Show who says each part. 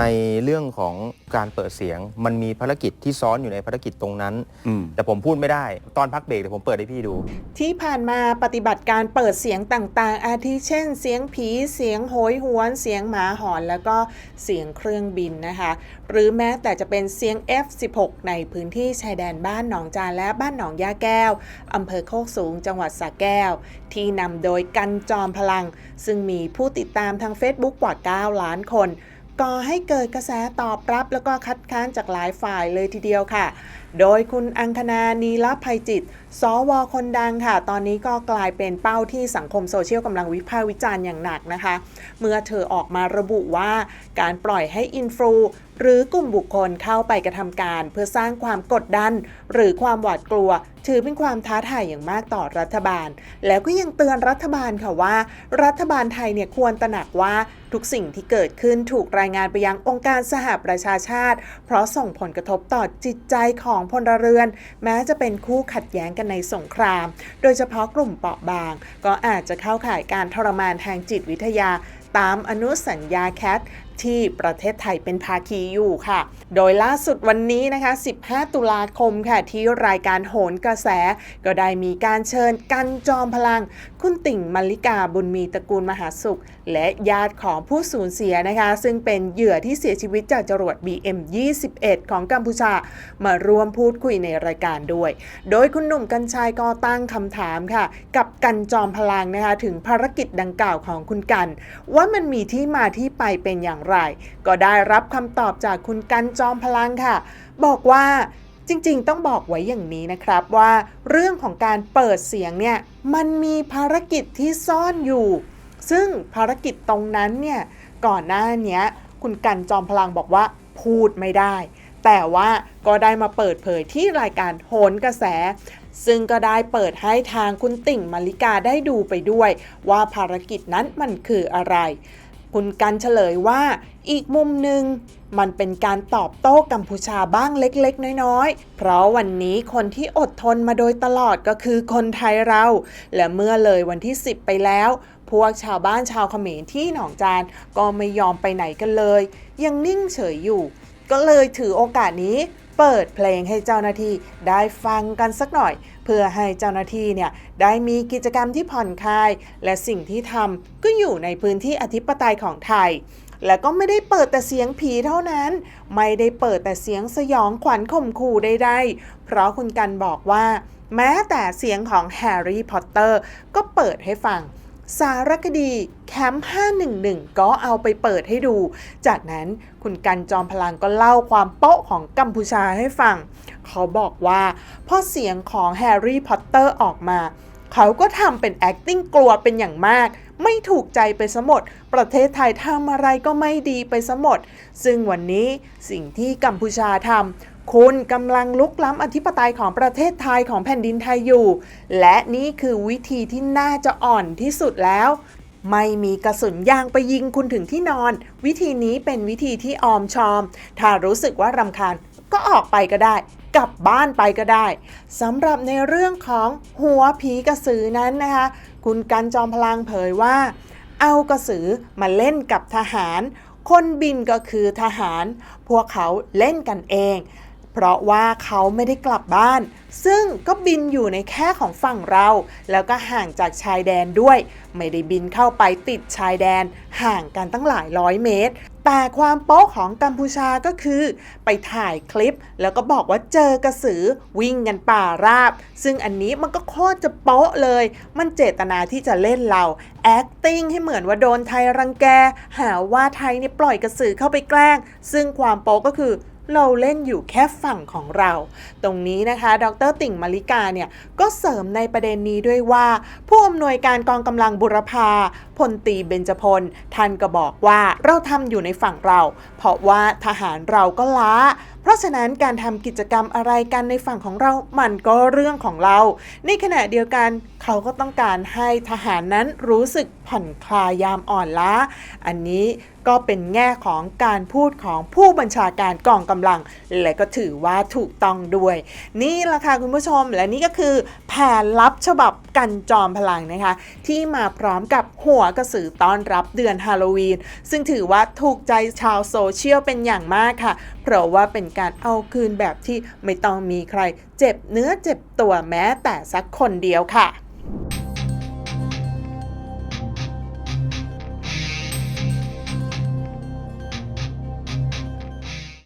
Speaker 1: ในเรื่องของการเปิดเสียง มันมีภารกิจที่ซ้อนอยู่ในภารกิจตรงนั้น
Speaker 2: อืม
Speaker 1: แต่ผมพูดไม่ได้ ตอนพักเบรกเดี๋ยวผมเปิดให้พี่ดู
Speaker 3: ที่ผ่านมาปฏิบัติการเปิดเสียงต่าง ๆ อาทิเช่น เสียงผีเสียงโหยหวน เสียงหมาหอน แล้วก็เสียงเครื่องบินนะคะ หรือแม้แต่จะเป็นเสียง F16 ในพื้นที่ชายแดนบ้านหนองจานและบ้านหนองยาแก้วอำเภอโคกสูงจังหวัดสระแก้ว ที่นำโดยกันจอมพลัง ซึ่งมีผู้ติดตามทาง Facebook กว่า 9 ล้านคน ก่อให้เกิดกระแสตอบรับแล้วก็คัดค้านจากหลายฝ่ายเลยทีเดียวค่ะ โดยคุณอังคณานีลภัยจิต สวคนดังค่ะ ตอนนี้ก็กลายเป็นเป้าที่สังคมโซเชียลกำลังวิพากษ์วิจารณ์อย่างหนักนะคะ เมื่อเธอออกมาระบุว่าการปล่อยให้อินฟลูหรือกลุ่มบุคคลเข้าไปกระทำการ เพื่อสร้างความกดดัน หรือความหวาดกลัว ถือเป็นความท้าทายอย่างมากต่อรัฐบาล แล้วก็ยังเตือนรัฐบาลค่ะว่า รัฐบาลไทยเนี่ยควรตระหนักว่าทุกสิ่งที่เกิดขึ้นถูกรายงานไปยังองค์การสหประชาชาติ เพราะส่งผลกระทบต่อจิตใจของพลเรือน แม้จะเป็นคู่ขัดแย้งกันในสงคราม โดยเฉพาะกลุ่มเปราะบาง ก็อาจจะเข้าข่ายการทรมานทางจิตวิทยา ตามอนุสัญญาแคท ที่ประเทศไทยเป็นภาคีอยู่ค่ะ โดยล่าสุดวันนี้นะคะ 15 ตุลาคมค่ะ ที่รายการโหนกระแส ก็ได้มีการเชิญกันจอมพลัง คุณติ่งมลิกาบุญมีตระกูลมหาสุข และญาติของผู้สูญเสียนะคะ ซึ่งเป็นเหยื่อที่เสียชีวิตจากจรวด BM21 ของกัมพูชา มาร่วมพูดคุยในรายการด้วย โดยคุณหนุ่มกัญชัยก็ตั้งคำถามค่ะ กับกันจอมพลังนะคะถึงภารกิจดังกล่าวของคุณกัน ว่ามันมีที่มาที่ไปเป็นอย่างไร ก็ได้รับคำตอบจากคุณกันจอมพลังค่ะ บอกว่าจริงๆ ต้องบอกไว้อย่างนี้นะครับว่า เรื่องของการเปิดเสียงเนี่ยมันมีภารกิจที่ซ่อนอยู่ ซึ่งภารกิจตรงนั้นเนี่ยก่อนหน้านี้คุณกันจอมพลังบอกว่าพูดไม่ได้ แต่ว่าก็ได้มาเปิดเผยที่รายการโหนกระแส ซึ่งก็ได้เปิดให้ทางคุณติ่งมาริกาได้ดูไปด้วย ว่าภารกิจนั้นมันคืออะไร คุณกันเฉลยว่าอีกมุมหนึ่งมันเป็นการตอบโต้กัมพูชาบ้างเล็กๆ น้อยๆ เพราะวันนี้คนที่อดทนมาโดยตลอดก็คือคนไทยเรา และเมื่อเลยวันที่ 10 ไปแล้ว พวกชาวบ้านชาวเขมรที่หนองจานก็ไม่ยอมไปไหนกันเลย ยังนิ่งเฉยอยู่ ก็เลยถือโอกาสนี้ เปิดเพลงให้เจ้าหน้าที่ได้ฟังกันสักหน่อย เพื่อให้เจ้าหน้าที่เนี่ยได้มีกิจกรรมที่ผ่อนคลาย และสิ่งที่ทำก็อยู่ในพื้นที่อธิปไตยของไทย และก็ไม่ได้เปิดแต่เสียงผีเท่านั้น ไม่ได้เปิดแต่เสียงสยองขวัญข่มขู่ใดๆเพราะคุณกันบอกว่า แม้แต่เสียงของแฮร์รี่พอตเตอร์ก็เปิดให้ฟัง สารคดีแคมป์ 511 ก็เอาไปเปิดให้ดู จากนั้นคุณกันจอมพลังก็เล่าความโป๊ะของกัมพูชาให้ฟัง เขาบอกว่าพอเสียงของแฮร์รี่พอตเตอร์ออกมา เขาก็ทำเป็น acting กลัวเป็นอย่างมาก ไม่ถูกใจไปสมด ประเทศไทยทำอะไรก็ไม่ดีไปสมด ซึ่งวันนี้สิ่งที่กัมพูชาทำคุณกำลังลุกล้ำอธิปไตยของประเทศไทยของแผ่นดินไทยอยู่ และนี่คือวิธีที่น่าจะอ่อนที่สุดแล้วไม่มีกระสุนยางไปยิงคุณถึงที่นอน วิธีนี้เป็นวิธีที่ออมชอม ถ้ารู้สึกว่ารำคาญก็ออกไปก็ได้ กลับบ้านไปก็ได้สำหรับในเรื่องของหัวผีกระสือนั้นนะคะ คุณกันจอมพลังเผยว่า เอากระสือมาเล่นกับทหาร คนบินก็คือทหาร พวกเขาเล่นกันเอง เพราะว่าเขาไม่ได้กลับบ้าน ซึ่งก็บินอยู่ในแค่ของฝั่งเรา แล้วก็ห่างจากชายแดนด้วย ไม่ได้บินเข้าไปติดชายแดน ห่างกันตั้งหลายร้อยเมตร แต่ความโป๊ะของกัมพูชาก็คือ ไปถ่ายคลิป แล้วก็บอกว่าเจอกระสือวิ่งกันป่าราบ ซึ่งอันนี้มันก็โคตรจะโป๊ะเลย มันเจตนาที่จะเล่นเรา acting ให้เหมือนว่าโดนไทยรังแก หาว่าไทยเนี่ยปล่อยกระสือเข้าไปแกล้ง ซึ่งความโป๊ะก็คือ เราเล่นอยู่แค่ฝั่งของเรา ตรงนี้นะคะ ดรติ่งมาริกาเนี่ยก็เสริมในประเด็นนี้ด้วยว่า ผู้อำนวยการกองกำลังบุรพาพลตีเบญจพลท่านก็บอกว่าเราทำอยู่ในฝั่งเรา เพราะว่าทหารเราก็ล้า เพราะฉะนั้นการทำกิจกรรมอะไรกันในฝั่งของเรา มันก็เรื่องของเรา ในขณะเดียวกันเขาก็ต้องการให้ทหารนั้นรู้สึกผ่อนคลายยามอ่อนล้า อันนี้ก็เป็นแง่ของการพูดของผู้บัญชาการกองกำลัง และก็ถือว่าถูกต้องด้วย นี่ละค่ะคุณผู้ชมและนี่ก็คือแผผนลับฉบับกันจอมพลังนะคะ ที่มาพร้อมกับหัวกระสือต้อนรับเดือนฮาโลวีน ซึ่งถือว่าถูกใจชาวโซเชียลเป็นอย่างมากค่ะ เพราะว่าเป็นการเอาคืนแบบที่ไม่ต้องมีใคร เจ็บเนื้อเจ็บตัวแม้แต่สักคนเดียวค่ะ